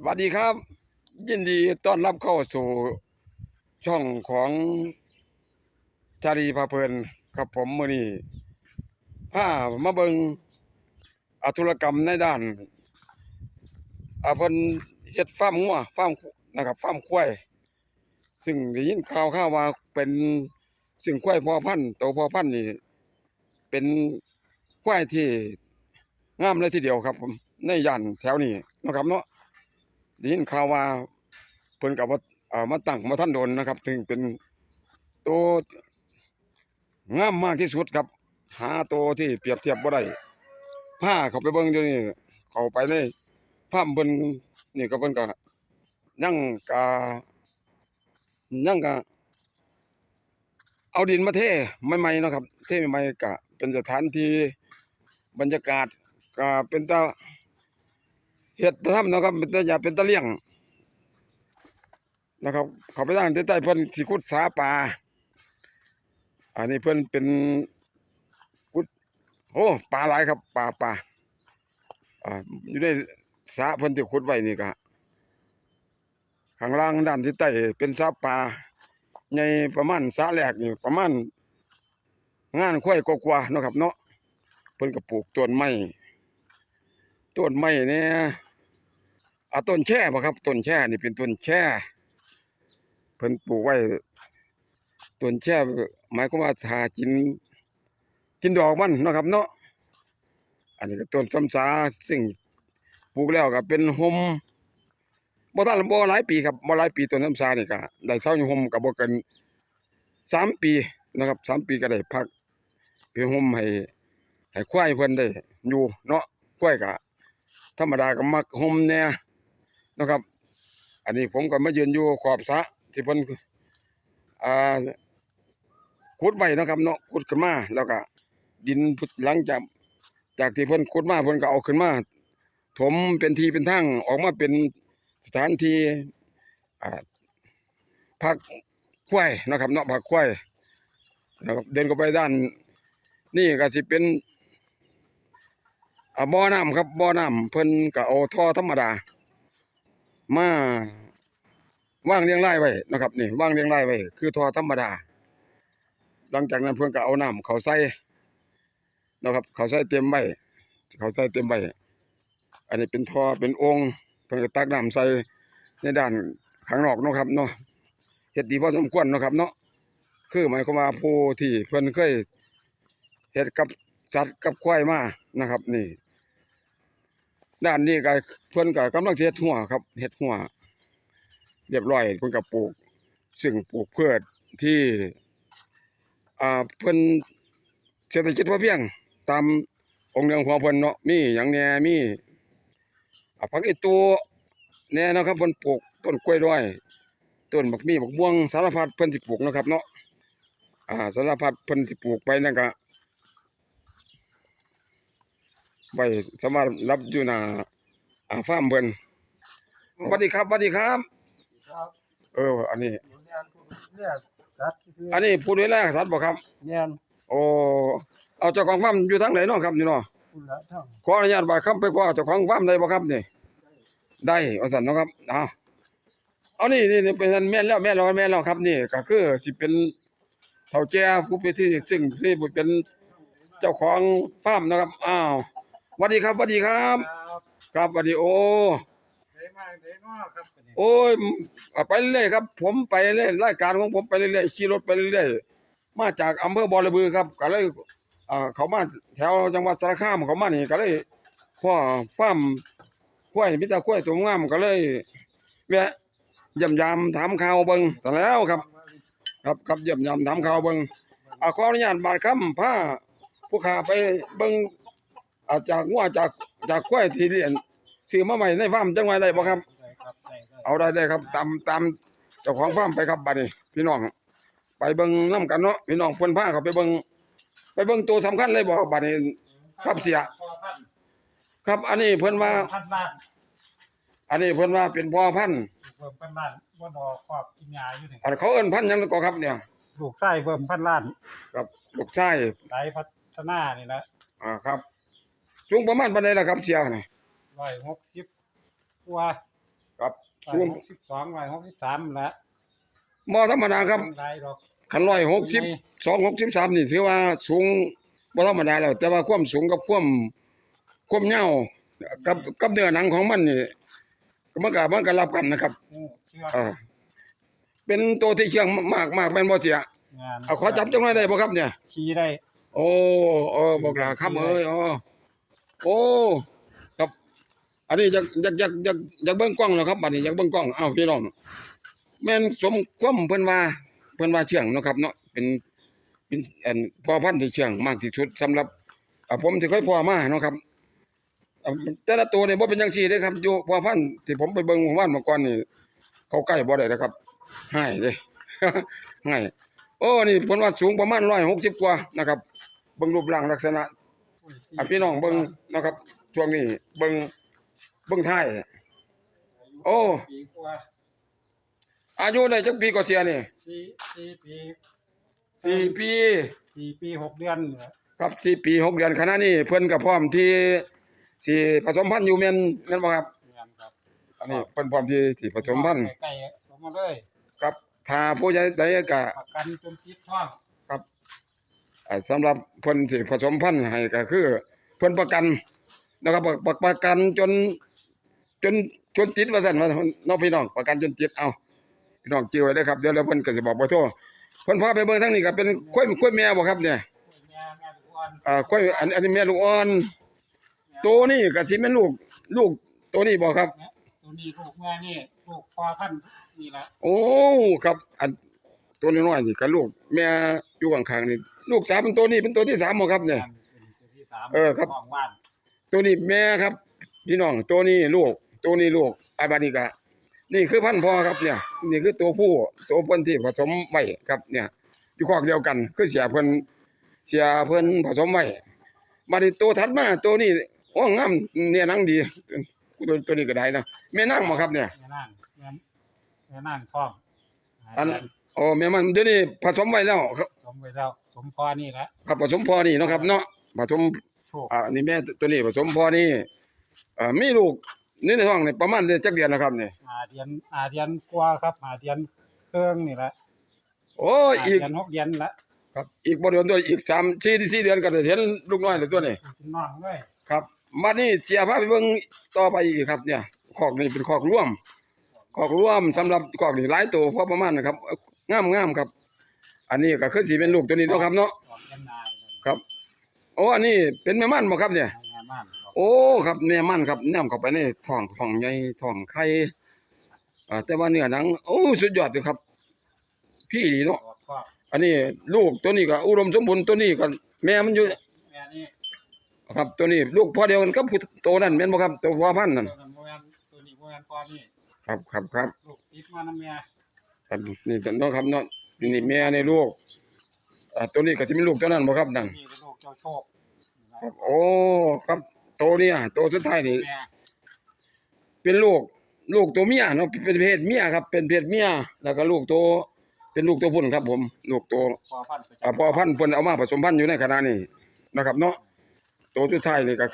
สวัสดีครับ ยินดีต้อนรับเข้าสู่ช่องของชาลีพาเพลินครับผมมือนี้ามาเบิงอาธุรกรรมในด้านอาเพิ่นเฮ็ดฟ้าร์มงัวฟาร์มนะครับฟ้าร์มควายซึ่งได้ยินข่าวข่าวว่าเป็นสิ่งควายพ่อพันธุ์โตพ่อพันธุ์นี่เป็นควายที่งามเลยทีเดียวครับผมในย่านแถวนี้นะครับเนาะ ได้ยินข่าวว่าเพิ่นกับว่ามาตั้งมาท่านโดนนะครับ ถึงเป็นตัวงามมากที่สุดครับ หาตัวที่เปรียบเทียบบ่ได้ผ้าเขาไปเบิ่งเดี๋ยวนี้เขาไปในฟาร์มเพิ่นนี่ก็เพิ่นก็ยังกะยังกะเอาดินมาเทใหม่ๆนะครับ เทใหม่ๆก็เป็นสถานที่บรรยากาศก็เป็นตา เฮ็ดทำเนะครับเป็นตาอย่าเป็นตะเลี่ยงนะครับ เขาไปทางใต้เพิ่อนสิขุดสาปลาอันนี้เพิ่อนเป็นขุดโอ้ปลาหลายครับปลาปลาอ่าอยู่ในสระเพิ่อนที่ขุดไว้นี่ก็ข้างล่างด้านที่ใต้เป็นสระปลาใหญ่ประมาณสระแรกนี่ประมาณงานควายกว่าๆนะครับเนาะเพิ่นก็ปลูกต้นไม้ต้นไม้เนี่ย อ่าต้นแช่บ่ครับต้นแช่นี่เป็นต้นแช่เพิ่นปลูกไว้ต้นแช่หมายความว่าถ้ากิน กินดอกมันนะครับ เนาะอันนี้ก็ต้นซ้ำสาซึ่งปลูกแล้วก็เป็นห่มบ่ทันบ่หลายปีครับบ่หลายปีต้นซ้ำสานี่ก็ได้เช่าอยู่ห่มก็บ่เกินสามปีนะครับสามปีก็ได้พักเป็นห่มให้ให้ควายเพิ่นได้อยู่เนาะควายก็ธรรมดาก็มักห่มแหน่ย นะครับ อันนี้ผมก็มายืนอยู่ขอบสะที่เพิ่นอ่าขุดไว้นะครับเนาะขุดขึ้นมาแล้วก็ดินพุหลังจากจากที่เพิ่นขุดมาเพิ่นก็เอาขึ้นมาถมเป็นทีเป็นทางออกมาเป็นสถานที่อ่าพักควายนะครับเนาะพักควายนะครับเดินเข้าไปด้าน นี่ก็สิเป็นอ่าบ่อน้ำครับบ่อน้ำเพิ่นก็เอาท่อธรรมดา มาว่างเรียงไรายไว้นะครับนี่ว่างเรียงไรายไว้คือทอธรรมดา หลังจากนั้นเพิ่อนก็เอาน้ำเขาใส่นะครับ เขาใส่เต็มไว้เขาใส่เต็มไว้อันนี้เป็นทอเป็นองค์เพิ่อนก็ตักน้ำใส่ในด้านข้างนอกนะครับเนาะเฮ็ดดีพอสมควรนะครับ เนาะคือหมายความว่าผู้ที่เพิ่อนเคยเฮ็ดกับสัตว์กับควายมานะครับ นี่ ด้านนี้ก็เพิ่นก็กำลังเฮ็ดหัวครับเฮ็ดหัวเรียบร้อยเพิ่นก็ปลูก ซึ่งปลูกพืชที่อ่าเพิ่นเศรษฐกิจพอเพียง ตามองค์เรืองของเพิ่นเนาะมีหยังแน่มีอ่าผักอีตูแน่นะครับเพิ่นปลูกต้นกล้วยด้วยต้นบักมีบักม่วงสารพัดเพิ่นสิปลูกนะครับเนาะอ่าสารพัดเพิ่นสิปลูกไปนั่นก็ ไว้สามารถรับอยู่หน้าอ่าฟาร์มเพิ่นสวัสดีครับสวัสดีครับ ครับเออ อันนี้อยู่เนี่ยเนี่ยสัตว์ที่อันนี้ผู้ดูแลสัตว์บ่ครับเนี่ยโอ้เอาเจ้าของฟาร์มอยู่ทางไหนเนาะครับนี่เนาะ คุณละทั้งขออนุญาตบาดคำไปกว่าเจ้าของฟาร์มได้บ่ครับนี่ ได้ว่าซั่นเนาะครับเอาเอานี่นี่นี่เป็นแม่นแล้วแม่นแล้วแม่นแล้วครับนี่ก็คือสิเป็นเฒ่าแก่ผู้เป็นที่ซึ่งที่เป็นเจ้าของฟาร์มนะครับอ้าวส วัสดีครับสวัสดีครับ ครับครับสวัสดีโอ้เด้มาเด้งอครับโอ้ยอะไปเรื่อยๆครับ ผมไปเรื่อยรายการของผมไปเรื่อยๆขี่รถไปเรื่อยๆมาจากอำเภอบอระบือครับก็เลยอ่าเขามาแถวจังหวัดสารคามเขามานี่ก็เลยพ่อฟาร์มกล้วยมิตรกล้วยตัวงามก็เลยแวะเยี่ยมยามถามข่าวเบิ่งแต่แล้วครับ ครับครับเยี่ยมยามถามข่าวเบิ่งอ่าขออนุญาตบาดคำพาผู้ค้าไปเบิ่ง อ่าจากงัวจากจากกล้วยที่เลี้ยงซื้อมาใหม่ในฟาร์มจังหวัดได้บ่ครับ ได้ครับได้ได้เอาได้ได้ครับตามตามเจ้าของฟาร์มไปครับบัดนี้พี่น้อง ไปเบิ่งนํกันเนาะพี่น้องเพิ่นพาเขาไปเบิ่งไปเบิ่งตัวสำคัญเลยบ่บัดนี้ ครับเสียพอพันครับ อันนี้เพิ่นว่า พันล้านอันนี้เพิ่นว่าเป็นพ่อพันธุ์เบิ่มพันล้านบ่ดอกครอบกินยาอยู่นี่อันเขาเอิ้นพันธุ์หยังก็ครับเนี่ยลูกไส้เบิ่มพันล้านครับลูกชายไหลพัฒนานี่นะอ่าครับ สูงประมาณปานใดล่ะครับเสียนี่160กว่าครับร้สูอยงหกสิบสองร้อยหกสิบสามละบ่ธรรมดาครับได้ดอกคันร้อยหกสิบสองหกสิบสามนี่ถือว่าสูงบ่ธรรมดาแล้ว แต่ว่าความสูงกับความความยาวกับกับเนื้อหนังของมันนี่มันก็มันก็รับกันนะครับงูเชือกเออเป็นตัวที่เชื่องมากมากแม่นบ่เสียงานเอาขอจับจังหน่อยได้บ่ครับเนี่ย ขี่ได้โอ้เออบอกลาครับเอ้ยอ๋อ โอ้ ครับ อันนี้อยากอยากอยากอยากอยากเบิ่งกล้องแล้วครับบัดนี้อยากเบิ่งกล้องอ้าวพี่น้องแม่นสมความเพิ่นว่าเพิ่นว่าเชื่องเนาะครับเนาะเป็นเป็นอันพ่อพันธุ์ที่เชื่องมากที่สุดสำหรับอ่าผมที่เคยพ่อมาเนาะครับอ่าแต่ละตัวเนี่ยบ่เป็นจังซี่เด้ครับอยู่พ่อพันธุ์ที่ผมไปเบิ่งเมื่อวานเมื่อก่อนนี่เขาใกล้บ่ได้นะครับให้เด้ให้โอ้นี่เพิ่นว่าสูงประมาณ160กว่านะครับเบิ่งรูปร่างลักษณะ อุ้ยสี่อะพี่น้องเบิ่งนะครับช่วงนี้เบิ่งเบิ่งท้ายโอ้ปีกว่าอายุได้จักปีก็เสียนี่สี่สี่ปีสี่ปีสี่ปีหกเดือนเนี่ยครับสี่ปีหกเดือนขณะนี้เพิ่นก็พร้อมที่สิผสมพันธุ์อยู่แม่นแม่นบ่ครับงานครับอันนี้เพิ่นพร้อมที่สิผสมพันธุ์ใกล้ๆลงมาเลยครับถ้าผู้ใดใดก็ประกันจนจิตท้องครับอ่า สำหรับเพิ่นสิผสมพันธุ์ให้ก็คือเพิ่นประกันนะครับประประประกันจน จนจนติดว่าซั่นว่าน้องพี่น้องประกันจนติดเอาพี่น้องจื้อไว้เด้อครับเดี๋ยวแล้วเพิ่นก็สิบอกเบอร์โทรเพิ่นพาไปเบิ่งทางนี้ก็เป็นข้อยข้อยแม่บ่ครับเนี่ยแม่แม่ทุกวันอ่าข้อยอันอันนี้แม่ลูกอ่อนตัวนี้ก็สิแม่นลูกลูกตัวนี้บ่ครับเนี่ยตัวนี้ลูกแม่นี่ลูกพ่อพันธุ์นี่แหละโอ้ครับอัน ตัวน้อยๆนี่ก็ลูกแม่อยู่ข้างๆนี่ลูกสามเป็นตัวนี้เป็นตัวที่สามบ่ครับเนี่ยงานเป็นตัวที่สามเออครับของบ้านตัวนี้แม่ครับ พี่น้องตัวนี้ลูก ตัวนี้ลูกอาบานิกะ นี่คือพันธุ์พ่อครับเนี่ย นี่คือตัวผู้ตัวเพิ่นที่ผสมไว้ครับเนี่ย อยู่คอกเดียวกัน คือเสียเพิ่นเสียเพิ่นผสมไว้บัดนี้ตัวถัดมาตัวนี้โอ้งามเนี่ยหนังดีตัวตัวนี้ก็ได้นะแม่นางบ่ครับเนี่ย แม่นั่งแม่แม่นั่งท้องอัน โอ้แม่มันเดี๋ยวนี้ผสมไว้แล้วครับสมไปแล้วสมพ่อนี่แหละครับผสมพ่อนี่เนาะครับ เนาะผสมโชคอ่านี่แม่ตัวนี้ผสมพ่อนี่เอ่อมีลูกนี่ในท้องนี่ประมาณเดือนจักเดือนแล้วครับนี่อาเดียนอาเดียนกว่าครับอาเดียนเครื่องนี่แหละโอ้ยอาอีกเดียนหกเดือนละครับอีกบ่เดือนด้วยอีก3 4 4เดือนก็จะเห็นลูกน้อยแล้วตัวนี้เป็นน้องเลยครับบัดนี้เสียพาไปเบิ่งต่อไปอีกครับ เนี่ยคอกนี่เป็นคอกร่วมคอกร่วมสำหรับคอกนี่หลายตัวพอประมาณนะครับ งามงามครับ อันนี้ก็คือสิเป็นลูกตัวนี้เนาะครับเนาะออกกันนายเลยครับโอ้อันนี้เป็นแม่มันบ่ครับเนี่ย งานบ้านออกโอ้ครับแม่มันครับแนมเข้าไปในท้องท้องใหญ่ท้องไข่อ่าแต่ว่าเนื้อหนังโอ้สุดยอดเลยครับ พี่ดีเนาะออกครอบอันนี้ลูกตัวนี้ก็อุดมสมบูรณ์ตัวนี้ก็แม่มันอยู่แม่นี่ครับตัวนี้ลูกพ่อเดียวกันกับผู้โตนั่นแม่นบ่ครับตัวพ่อพันธุ์นั่นตัวนั้นโมแมนตัวนี้โมแมนพ่อนี่ครับครับครับลูกติดมาน้ำแม่ ครับนี่ตัวเนาะครับเนาะนี่แม่ในลูกอ่าตัวนี้ก็สิเป็นลูกตัวนั้นบ่ครับนั่นนี่เป็นลูกเจ้าโชคครับโอ้ครับโตเนี่ยโตสุดท้ายนี่แม่เป็นลูกลูกตัวเมียเนาะเป็นเพศเมียครับ เป็นเพศเมียแล้วก็ลูกตัวเป็นลูกตัวพุ่นครับ ผม ลูกตัวพ่อพันธุ์ไปอ่าพ่อพันธุ์เพิ่นเอามาผสมพันธุ์อยู่ในขณะนี้นะครับเนาะตัวสุดท้ายนี่ก็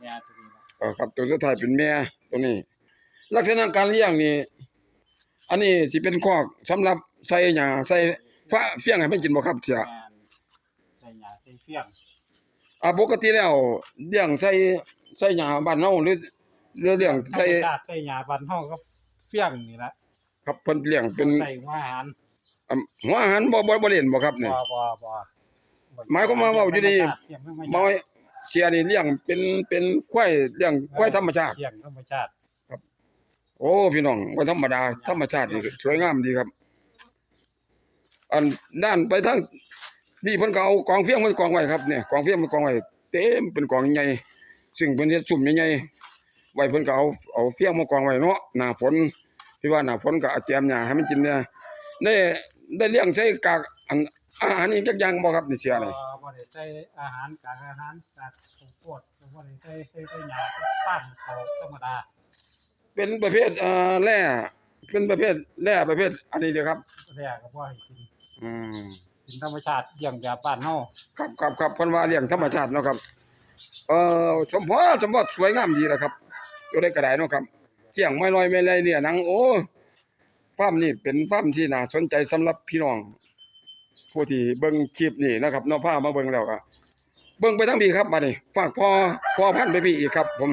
แม่ตัวนี้ละเออครับตัวสุดท้ายเป็นแม่ตัวนี้ ลักษณะการเลี้ยงนี่ อันนี้สิเป็นคอกสำหรับใส่หญ้าใส่ฟ้าเฟี้ยงให้มันกินบ่ครับเสีย แม่ใส่หยาใส่เฟี้ยงอ่าปกติแล้วเลี้ยงใส่ใส่หญ้าบ้านเฮาหรือหรือเลี้ยงใส่ธรรมชาติใส่หยาบันเฮาก็เฟี้ยงนี่ละครับเพิ่นเลี้ยงเป็นใส่หัวอาหารอ่าหัวอาหารบ่บ่บ่เล่นบ่ครับบ่เนี่ยบ่บ่หมายความว่าเว้าอยู่ดี เลี้ยงธรรมบ่ชาติเสียนี่เลี้ยงเป็นเป็นควายเลี้ยงควายธรรมชาติเลี้ยงธรรมชาติ โอ้พี่น้องบ่ธรรมดาธรรมชาตินี่สวยงามดีครับ อันด้านไปทางนี่เพิ่นก็เอากองเฟี้ยงมากองไว้ครับเนี่ยกองเฟี้ยงมากองไว้เต็มเป็นกองใหญ่ซึ่งเพิ่นเฮ็ดซุ่มใหญ่ๆไว้เพิ่นก็เอาเอาเฟี้ยงมากองไว้เนาะหน้าฝนพี่ว่าหน้าฝนก็เอาแจมหญ้าให้มันกินเนี่ยได้ได้เลี้ยงใช้กากอันอาหารอีกจักอย่างบ่ครับนี่เสียนี่บ่บ่ได้ใส่อาหารกากอาหารกากข้าวดบ่ได้ใส่ใส่ใส่หยาปั้นเขาธรรมดา เป็นประเภทเอ่อแร่เป็นประเภทแร่ประเภทอันนี้เด้อครับ แรกก็บ่ให้กินอืมกินธรรมชาติเลี้ยงแบบบ้านเฮาครับครับครับเพิ่นว่าเลี้ยงธรรมชาติเนาะครับ เอ่อสมพอสมพอสวยงามดีแหละครับอยู่ได้กระไดเนาะครับเจียงไม่ลอยไม่ไรเนี่ยหนังโอ้ฟาร์มนี่เป็นฟาร์มที่น่าสนใจสำหรับพี่น้อง ผู้ที่เบิ่งคลิปนี่นะครับเนาะพามาเบิ่งแล้วก็เบิ่งไปทั้งปีครับบัดนี้ฝากพ่อพ่อพันธุ์ไปพี่อีกครับ ผม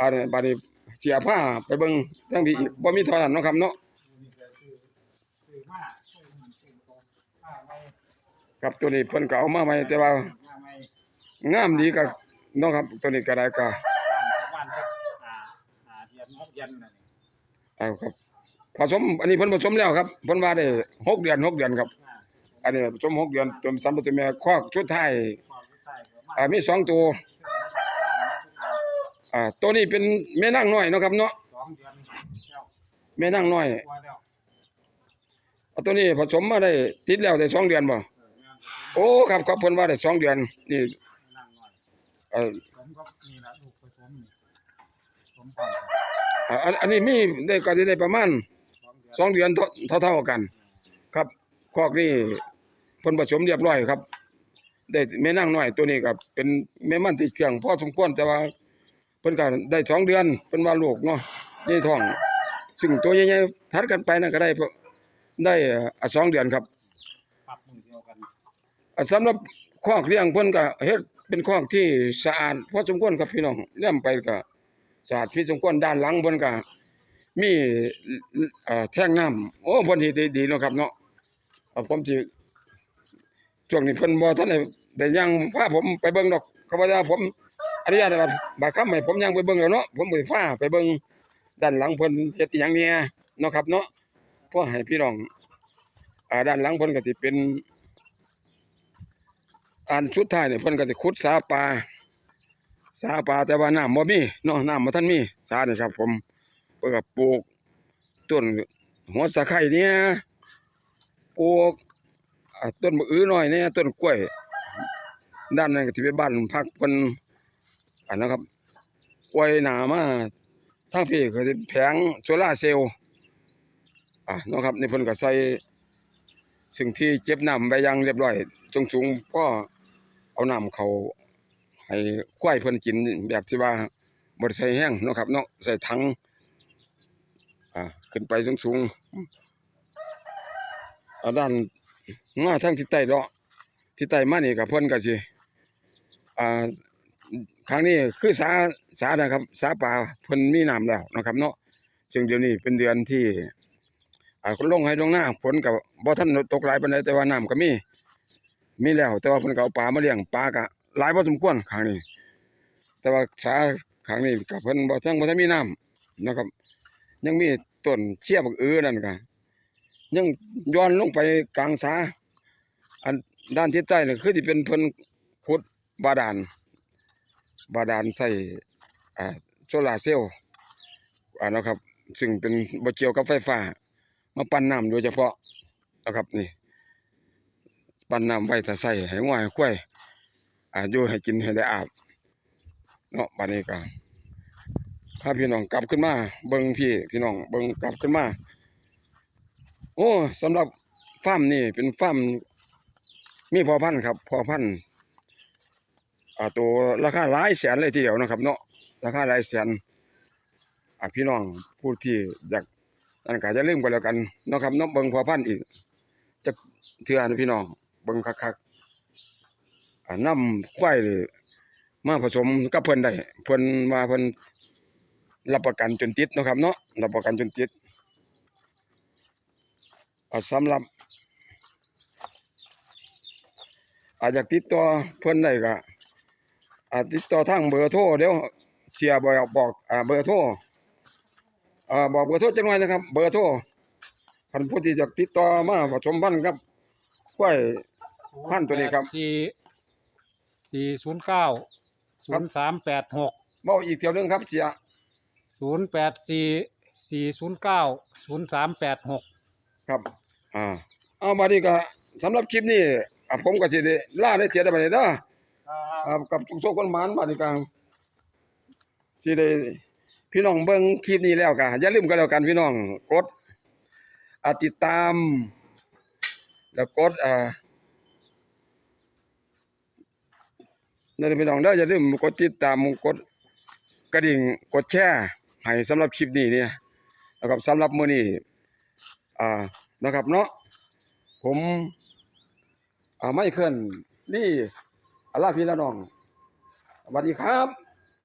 อันนี้บัดนี้ เสียผ้าไปเบิ่งทั้งปีอีกบ่มีท่านั้นเนาะครับเนาะกับตัวนี้เพิ่นก็เอามาใหม่แต่ว่างามดีก็เนาะครับ ตัวนี้ก็ได้ก็บ้านประมาณสักอ่าอ่าเอาครับผสมอันนี้เพิ่นผสมแล้วครับเพิ่นว่าได้หกเดือนหกเดือนครับ อันนี้ผสมหกเดือนจนสำตัวแม่คอกชุดไทยอ่ามีสองตัว อ่าตัวนี้เป็นแม่นางน้อยเนาะครับเนาะสองเดือนแล้วแม่นางน้อยกว่าแล้วเอาตัวนี้ผสมมาได้ติดแล้วได้สองเดือนบ่เออแม่นโอ้ครับครับเพิ่นว่าได้สองเดือนนี่นั่งหน่อยเอ่อผมก็นี่ละลูกผสมนี่ผมพร้อมอ่าอันอันนี้มีได้ก็สิได้ประมาณสองเดือนสองเดือนเท่าเท่าๆกัน ครับคอกนี่เพิ่นผสมเรียบร้อยครับ ได้แม่นางน้อยตัวนี้ก็เป็นแม่มันที่เชื่องพอสมควรแต่ว่าเพิ่นก็ได้สองเดือนเพิ่นว่าลูกเนาะนี่ท้อง ซึ่งตัวใหญ่ๆทัดกันไปนั่นก็ได้ได้อ่าสองเดือนครับปรับมือเดียวกันอ่าสำหรับคอกเลี้ยงเพิ่นก็เฮ็ดเป็นคอกที่สะอาดพอสมควรครับพี่น้องเลี้ยงไปก็สะอาดพี่สมควรด้านหลังเพิ่นก็มีเอ่อแท่งน้ำโอ้เพิ่นสิดีๆเนาะครับเนาะอ่าผมสิช่วงนี้เพิ่นบ่ทันได้ได้ยังพาผมไปเบิ่งดอกเขาว่าผม อนุญาตให้บัดบัดคำให้ผมยังไปเบิ่งแล้วเนาะผมก็สิพาไปเบิ่งด้านหลังเพิ่นเฮ็ดอีหยังเนี่ยเนาะครับเนาะเพื่อให้พี่น้องอ่าด้านหลังเพิ่นก็สิเป็นอันสุดท้ายเนี่ยเพิ่นก็สิขุดสาปลาสาปลาแต่ว่าน้ำบ่มีเนาะน้ำบ่ทันมีสาเนี่ครับ ผมเพิ่นก็ปลูกต้นหัวสะไคร้เนี่ยปลูกต้นมะอื้อน้อยเนี่ยต้นกล้วย ด้านนั้นก็สิเป็นบ้านพักเพิ่น อันนะครับกล้วยหนามาทางพี่ก็สิแผงโซล่าเซลล์อะนะครับในเพิ่นก็ใส่สิ่งที่เจ็บน้ำไปยังเรียบร้อยจงสูงก็เอาน้ำเขาให้ควายเพิ่นกินแบบที่ว่าบดใส่แห้งนะครับเนาะใส่ถังอ่าขึ้นไปสูงสูงด้านมาทางทิศใต้เนาะทิศใต้มานี่ก็เพิ่นก็สิอ่า ครั้งนี้คือสาสานะครับ สาป่าเพิ่นมีน้ำแล้วนะครับ เนาะซึ่งเดี๋ยวนี้เป็นเดือนที่อ่าลงให้ลงหน้าฝนก็บ่ทันตกหลายปานใดแต่ว่าน้ำก็มี มีแล้ว แต่ว่าเพิ่นก็เอาปลามาเลี้ยงปลาก็หลายพอสมควรครั้งนี้ แต่ว่าสาครั้งนี้ก็เพิ่นบ่ทังบ่ทันมีน้ำนะครับ ยังมีต้นเชี่ยบักอือนั่นก็ยังย้อนลงไปกลางสาอันด้านทิศใต้นี่คือสิเป็นเพิ่นขุดบาดาล บาดาลใส่โซลาเซลล์นะครับ ซึ่งเป็นบเกี่ยวกับไฟฟ้า มาปั้นน้ำโดยเฉพาะนะครับนี่ ปั้นน้ำไว้ถ้าใส่ให้ง่วยให้ควายอายู่ให้กินให้ได้อาบเนาะบัดนี้ก็พาพี่น้องกลับขึ้นมา เบิ่งพี่พี่น้องเบิ่งกลับขึ้นมา โอ้สำหรับฟาร์มนี่เป็นฟาร์มมีพอพันธุ์ครับพอพันธุ์ ตัวราคาหลายแสนเลยทีเดียวนะครับ เนาะราคาหลายแสนอ่าพี่น้องผู้ที่อยากอันก็จะลืมกันแล้วกันนะครับเนาะเบิงพอพันธ์อีกจักเทื่อนพี่น้องเบิ่งคักๆอ่านำควายนี่มาผสมกับเพิ่นได้เพิ่นว่าเพิ่นรับประกันจนติดนะครับ เนาะรับประกันจนติดอ่าสำหรับอาจจะติดต่อเพิ่นได้ก็ ติดต่อทางเบอร์โทรเดี๋ยวเสียบอกบอกอ่าเบอร์โทรอ่าบอกเบอร์โทรจังหน่อยนะครับ เบอร์โทรคันผู้ที่จะติดต่อมาผสมพันธุ์ครับกล้วยพันตัวนี้ครับสี่สี่ศูนย์เก้าศูนย์สามแปดหกเว้าอีกเที่ยวหนึงครับเสียศูนย์แปดสี่สี่ศูนย์เก้าศูนย์สามแปดหกครับ อ่า เอามาดีก็สำหรับคลิปนี้อะผมก็สิได้ลาได้เสียได้บัดนี้เด้ออ่ ครับกับโชคคนมานมาดีกันสิได้พี่น้องเบิ้งคลิปนี้แล้วกันอย่าลืมกันแล้วกันพี่น้องกดติดตาม แล้วกดอ่านั่นพี่น้องได้อย่าลืมกดติดตามกดกระดิ่งกดแชร์ให้สำหรับคลิปนี้เนี่ยนะครับสำหรับมื้อนี้อ่านะครับเนาะผมอ่าไม่เคลื่อนนี่ ลาพี่ละน้องสวัสดีครับ